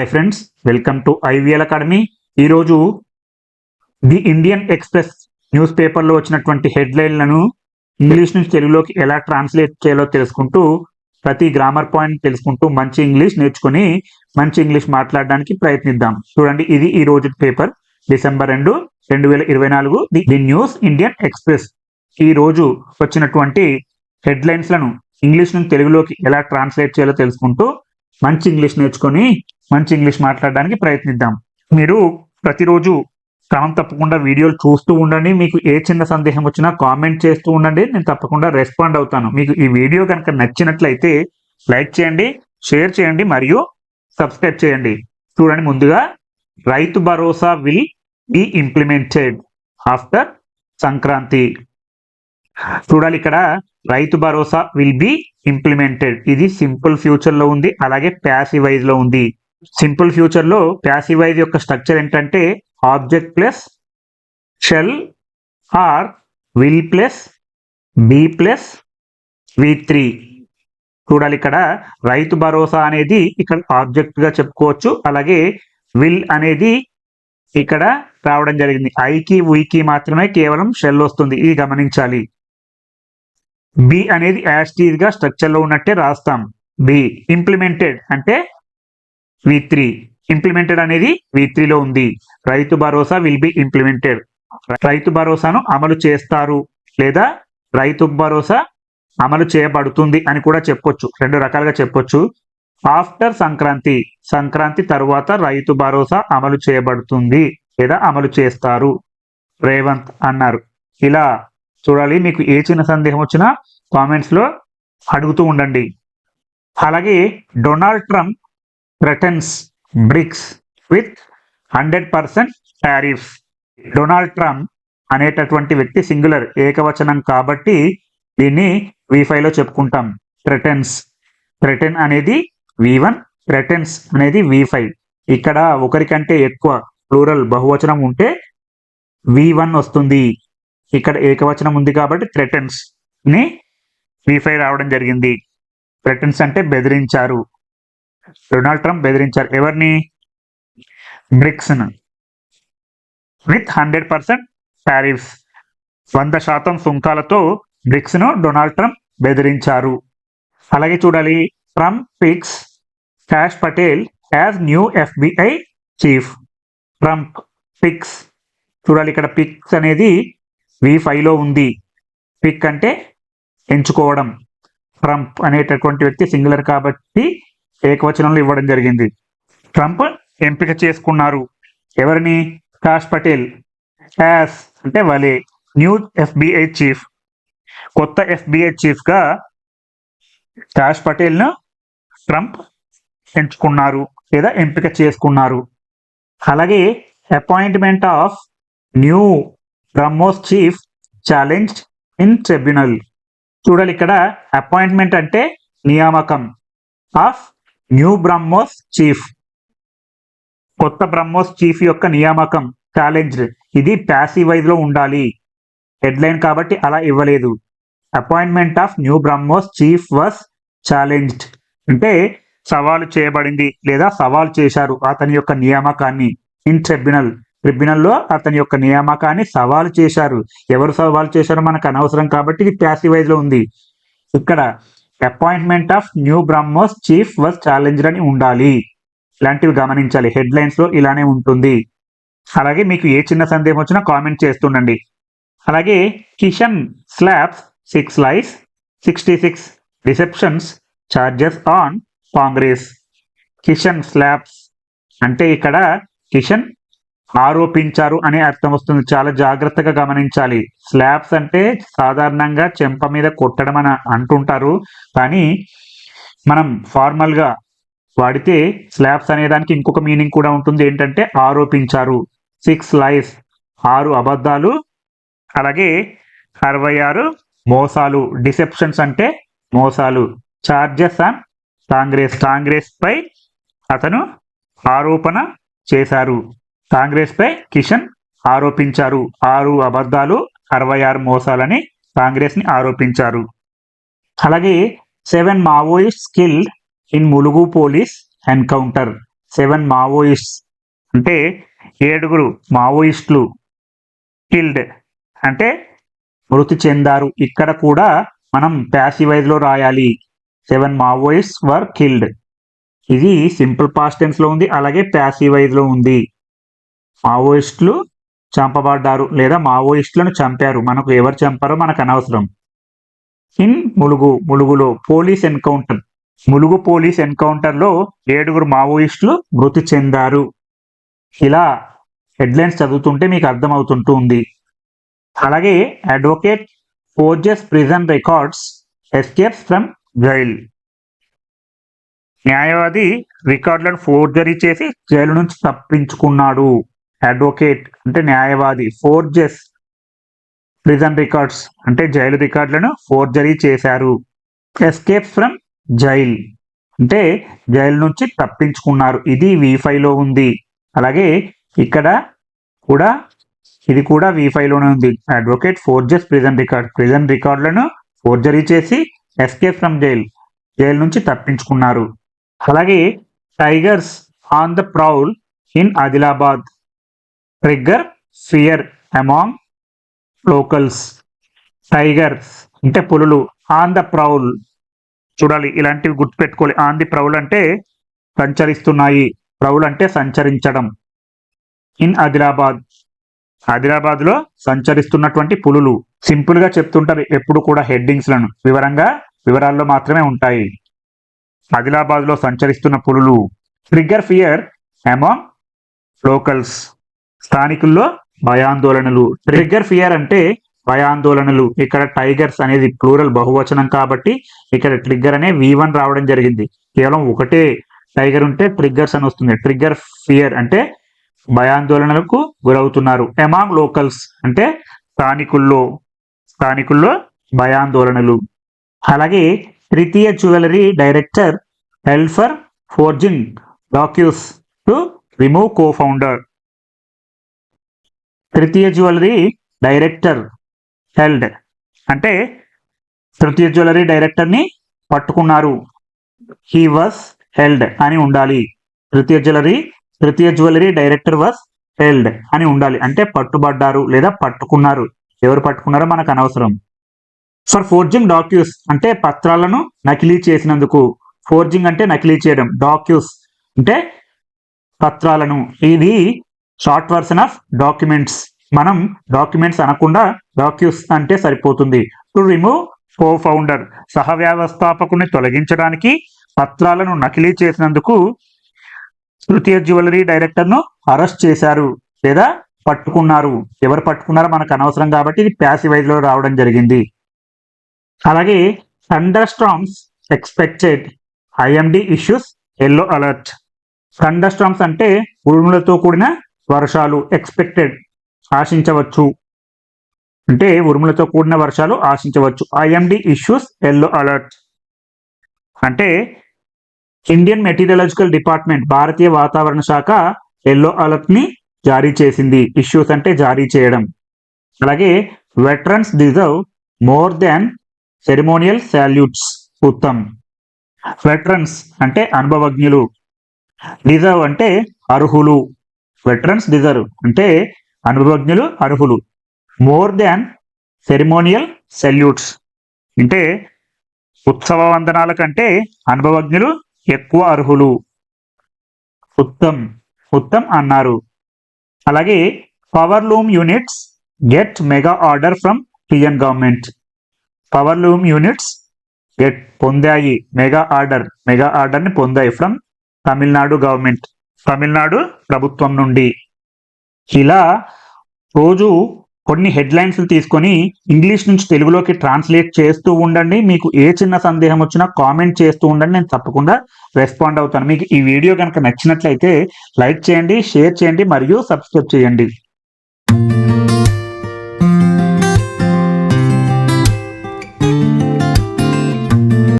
Hi friends welcome to IVL academy ఈరోజు the Indian express news పేపర్లో వచ్చినటువంటి హెడ్లైన్లను English నుంచి తెలుగులోకి ఎలా ట్రాన్స్లేట్ చేయాలో తెలుసుకుంటూ ప్రతి గ్రామర్ పాయింట్ తెలుసుకుంటూ మంచి ఇంగ్లీష్ నేర్చుకుని మంచి ఇంగ్లీష్ మాట్లాడడానికి ప్రయత్నిద్దాం. చూడండి ఇది ఈ రోజు పేపర్. డిసెంబర్ రెండు రెండు వేల ఇరవై నాలుగు the the news Indian Express. ఈ రోజు వచ్చినటువంటి హెడ్లైన్స్లను ఇంగ్లీష్ నుంచి తెలుగులోకి ఎలా ట్రాన్స్లేట్ చేయాలో తెలుసుకుంటూ మంచి ఇంగ్లీష్ నేర్చుకొని మంచి ఇంగ్లీష్ మాట్లాడడానికి ప్రయత్నిద్దాం. మీరు ప్రతిరోజు క్రమం తప్పకుండా వీడియోలు చూస్తూ ఉండండి. మీకు ఏ చిన్న సందేహం వచ్చినా కామెంట్ చేస్తూ ఉండండి. నేను తప్పకుండా రెస్పాండ్ అవుతాను. మీకు ఈ వీడియో కనుక నచ్చినట్లయితే లైక్ చేయండి షేర్ చేయండి మరియు సబ్స్క్రైబ్ చేయండి. చూడండి ముందుగా Rythu Bharosa will be implemented after Sankranti. చూడాలి ఇక్కడ Rythu Bharosa will be implemented. ఇది సింపుల్ ఫ్యూచర్లో ఉంది అలాగే ప్యాసివైజ్లో ఉంది. సింపుల్ ఫ్యూచర్లో ప్యాసివైజ్ యొక్క స్ట్రక్చర్ ఏంటంటే object plus shall or will plus be plus V three. చూడాలి ఇక్కడ రైతు భరోసా అనేది ఇక్కడ ఆబ్జెక్ట్గా చెప్పుకోవచ్చు. అలాగే విల్ అనేది ఇక్కడ రావడం జరిగింది. ఐకి ఉయికి మాత్రమే కేవలం షెల్ వస్తుంది. ఇది గమనించాలి. బి అనేది యాస్టీజ్గా స్ట్రక్చర్లో ఉన్నట్టే రాస్తాం. బి ఇంప్లిమెంటెడ్ అంటే వి త్రీ ఇంప్లిమెంటెడ్ అనేది వి త్రీలో ఉంది. రైతు భరోసా విల్ బి ఇంప్లిమెంటెడ్ రైతు భరోసాను అమలు చేస్తారు లేదా రైతు భరోసా అమలు చేయబడుతుంది అని కూడా చెప్పొచ్చు. రెండు రకాలుగా చెప్పొచ్చు. ఆఫ్టర్ సంక్రాంతి. సంక్రాంతి తరువాత రైతు భరోసా అమలు చేయబడుతుంది లేదా అమలు చేస్తారు. రేవంత్ అన్నారు. ఇలా చూడాలి. మీకు ఏ చిన్న సందేహం వచ్చినా కామెంట్స్లో అడుగుతూ ఉండండి. అలాగే Donald Trump threatens BRICS with hundred percent tariffs Donald Trump అనేటటువంటి వ్యక్తి సింగులర్ ఏకవచనం కాబట్టి దీన్ని వి లో చెప్పుకుంటాం. థ్రెటన్స్ థ్రెటన్ అనేది వి వన్ థ్రెటన్స్ అనేది వి ఫైవ్ ఇక్కడ ఒకరికంటే ఎక్కువ ప్లూరల్ బహువచనం ఉంటే వి వన్ వస్తుంది. ఇక్కడ ఏకవచనం ఉంది కాబట్టి థ్రెటన్స్ని వి ఫైవ్ రావడం జరిగింది. థ్రెటన్స్ అంటే బెదిరించారు. డొనాల్డ్ ట్రంప్ బెదిరించారు. ఎవరిని? BRICS with hundred percent tariffs వంద శాతం సుంకాలతో బ్రిక్స్ను డొనాల్డ్ ట్రంప్ బెదిరించారు. అలాగే చూడాలి. Trump picks Kash Patel as new FBI chief. Trump picks. చూడాలి ఇక్కడ పిక్స్ అనేది వి లో ఉంది. పిక్ అంటే ఎంచుకోవడం. ట్రంప్ అనేటటువంటి వ్యక్తి సింగులర్ కాబట్టి ఏకవచనంలో ఇవ్వడం జరిగింది. ట్రంప్ ఎంపిక చేసుకున్నారు. ఎవరిని? కాష్ పటేల్. యాస్ అంటే వలే. New FBI chief. కొత్త ఎఫ్బిఐ చీఫ్గా కాష్ పటేల్ను ట్రంప్ ఎంచుకున్నారు లేదా ఎంపిక చేసుకున్నారు. అలాగే appointment of new BrahMos chief challenge in tribunal. చూడాలి ఇక్కడ అపాయింట్మెంట్ అంటే నియామకం ఆఫ్ న్యూ బ్రహ్మోస్ చీఫ్. కొత్త బ్రహ్మోస్ చీఫ్ యొక్క నియామకం ఛాలెంజ్డ్ ఇది ప్యాసివైజ్లో ఉండాలి. హెడ్లైన్ కాబట్టి అలా ఇవ్వలేదు. Appointment of new BrahMos chief was challenged అంటే సవాలు చేయబడింది లేదా సవాల్ చేశారు అతని యొక్క నియామకాన్ని. ఇన్ ట్రిబ్యునల్ ట్రిబ్యునల్లో అతని యొక్క నియామకాన్ని సవాలు చేశారు. ఎవరు సవాల్ చేశారో మనకు అనవసరం కాబట్టి ఇది ప్యాసివైజ్లో ఉంది. ఇక్కడ appointment of new BrahMos chief was challenger అని ఉండాలి. ఇలాంటివి గమనించాలి. హెడ్లైన్స్లో ఇలానే ఉంటుంది. అలాగే మీకు ఏ చిన్న సందేహం వచ్చినా కామెంట్ చేస్తుండండి. అలాగే Kishan slabs six lies sixty six receptions charges on Congress Kishan slabs అంటే ఇక్కడ కిషన్ ఆరోపించారు అనే అర్థం వస్తుంది. చాలా జాగ్రత్తగా గమనించాలి. స్లాబ్స్ అంటే సాధారణంగా చెంప మీద కొట్టడం అని అంటుంటారు. కానీ మనం ఫార్మల్గా వాడితే స్లాబ్స్ అనేదానికి ఇంకొక మీనింగ్ కూడా ఉంటుంది. ఏంటంటే ఆరోపించారు. సిక్స్ లైస్ ఆరు అబద్ధాలు అలాగే అరవై ఆరు మోసాలు. డిసెప్షన్స్ అంటే మోసాలు. Charges on Congress. కాంగ్రెస్ పై అతను ఆరోపణ చేశారు. కాంగ్రెస్ పై కిషన్ ఆరోపించారు. ఆరు అబద్ధాలు అరవై ఆరు మోసాలని కాంగ్రెస్ని ఆరోపించారు. అలాగే seven Maoist killed in Mulugu police encounter. Seven Maoist అంటే ఏడుగురు మావోయిస్టులు కిల్డ్ అంటే మృతి చెందారు. ఇక్కడ కూడా మనం ప్యాసివైజ్లో రాయాలి. Seven Maoist were killed. ఇది సింపుల్ పాస్టెన్స్లో ఉంది అలాగే ప్యాసివైజ్లో ఉంది. మావోయిస్టులు చంపబడ్డారు లేదా మావోయిస్టులను చంపారు. మనకు ఎవరు చంపారో మనకు అనవసరం. ఇన్ ములుగు ములుగులో పోలీస్ ఎన్కౌంటర్. ములుగు పోలీస్ ఎన్కౌంటర్లో ఏడుగురు మావోయిస్టులు మృతి చెందారు. ఇలా హెడ్లైన్స్ చదువుతుంటే మీకు అర్థమవుతుంటూ ఉంది. అలాగే advocate forges prison records escapes from jail. న్యాయవాది రికార్డులను ఫోర్జరీ చేసి జైలు నుంచి తప్పించుకున్నాడు. అడ్వొకేట్ అంటే న్యాయవాది ఫోర్జెస్ ప్రిజన్ రికార్డ్స్ అంటే జైలు రికార్డులను ఫోర్జరీ చేశారు. ఎస్కేప్స్ ఫ్రమ్ జైల్ అంటే జైలు నుంచి తప్పించుకున్నారు. ఇది వీఫైలో ఉంది. అలాగే ఇక్కడ కూడా ఇది కూడా వీఫైలోనే ఉంది. Advocate forges prison record prison రికార్డులను ఫోర్జరీ చేసి ఎస్కేప్ ఫ్రమ్ జైల్ జైలు నుంచి తప్పించుకున్నారు. అలాగే tigers on the prowl in Adilabad trigger fear among locals tigers అంటే పులులు. ఆన్ ద ప్రౌల్ చూడాలి ఇలాంటివి గుర్తుపెట్టుకోవాలి. ఆన్ ది ప్రౌల్ అంటే సంచరిస్తున్నాయి. ప్రౌల్ అంటే సంచరించడం. ఇన్ ఆదిలాబాద్ ఆదిలాబాద్లో సంచరిస్తున్నటువంటి పులులు. సింపుల్గా చెప్తుంటారు ఎప్పుడు కూడా హెడ్డింగ్స్లను వివరంగా వివరాల్లో మాత్రమే ఉంటాయి. ఆదిలాబాద్లో సంచరిస్తున్న పులులు. ట్రిగ్గర్ ఫియర్ అమాంగ్ లోకల్స్ స్థానికుల్లో భయాందోళనలు. ట్రిగ్గర్ ఫియర్ అంటే భయాందోళనలు. ఇక్కడ టైగర్స్ అనేది ప్లూరల్ బహువచనం కాబట్టి ఇక్కడ ట్రిగ్గర్ అనే వి వన్ రావడం జరిగింది. కేవలం ఒకటే టైగర్ ఉంటే ట్రిగ్గర్స్ అని వస్తుంది. ట్రిగ్గర్ ఫియర్ అంటే భయాందోళనలకు గురవుతున్నారు. ఎమాంగ్ లోకల్స్ అంటే స్థానికుల్లో స్థానికుల్లో భయాందోళనలు. అలాగే Tritiya jewellery director held for forging docs to remove co founder Tritiya jewellery director held. అంటే తృతీయ జ్యువెలరీ డైరెక్టర్ని పట్టుకున్నారు. హీ వాస్ హెల్డ్ అని ఉండాలి. తృతీయ జ్యువెలరీ తృతీయ జ్యువెలరీ డైరెక్టర్ వాస్ హెల్డ్ అని ఉండాలి. అంటే పట్టుబడ్డారు లేదా పట్టుకున్నారు. ఎవరు పట్టుకున్నారో మనకు అనవసరం. ఫర్ ఫోర్జింగ్ డాక్యూస్ అంటే పత్రాలను నకిలీ చేసినందుకు. ఫోర్జింగ్ అంటే నకిలీ చేయడం. డాక్యూస్ అంటే పత్రాలను. ఇది షార్ట్ వర్షన్ ఆఫ్ డాక్యుమెంట్స్. మనం డాక్యుమెంట్స్ అనకుండా డాక్యూస్ అంటే సరిపోతుంది. టు రిమూవ్ కో ఫౌండర్ సహ వ్యవస్థాపకుని తొలగించడానికి పత్రాలను నకిలీ చేసినందుకు తృతీయ జ్యువెలరీ డైరెక్టర్ను అరెస్ట్ చేశారు లేదా పట్టుకున్నారు. ఎవరు పట్టుకున్నారో మనకు అనవసరం కాబట్టి ఇది ప్యాసివైజ్లో రావడం జరిగింది. అలాగే thunderstorms expected IMD issues yellow alert. Thunderstorms అంటే ఉరుములతో కూడిన వర్షాలు ఎక్స్పెక్టెడ్ ఆశించవచ్చు. అంటే ఉరుములతో కూడిన వర్షాలు ఆశించవచ్చు. ఐఎండి ఇష్యూస్ ఎల్లో అలర్ట్ అంటే ఇండియన్ మెటీరియలాజికల్ డిపార్ట్మెంట్ భారతీయ వాతావరణ శాఖ ఎల్లో అలర్ట్ని జారీ చేసింది. ఇష్యూస్ అంటే జారీ చేయడం. అలాగే veterans deserve more than ceremonial salutes Uttam. Veterans అంటే అనుభవజ్ఞులు. డిజర్వ్ అంటే అర్హులు. వెటరన్స్ డిజర్వ్ అంటే అనుభవజ్ఞులు అర్హులు. మోర్ దాన్ సెరిమోనియల్ సెల్యూట్స్ అంటే ఉత్సవ వందనాల కంటే అనుభవజ్ఞులు ఎక్కువ అర్హులు. ఉత్తమ్ ఉత్తమ్ అన్నారు. అలాగే power loom units get mega order from PN government power loom units get పొందాయి. మెగా ఆర్డర్ మెగా ఆర్డర్ని పొందాయి ఫ్రమ్ తమిళనాడు గవర్నమెంట్ తమిళనాడు ప్రభుత్వం నుండి. ఇలా రోజు కొన్ని హెడ్లైన్స్ తీసుకొని ఇంగ్లీష్ నుంచి తెలుగులోకి ట్రాన్స్లేట్ చేస్తూ ఉండండి. మీకు ఏ చిన్న సందేహం వచ్చినా కామెంట్ చేస్తూ ఉండండి. నేను తప్పకుండా రెస్పాండ్ అవుతాను. మీకు ఈ వీడియో కనుక నచ్చినట్లయితే లైక్ చేయండి షేర్ చేయండి మరియు సబ్స్క్రైబ్ చేయండి.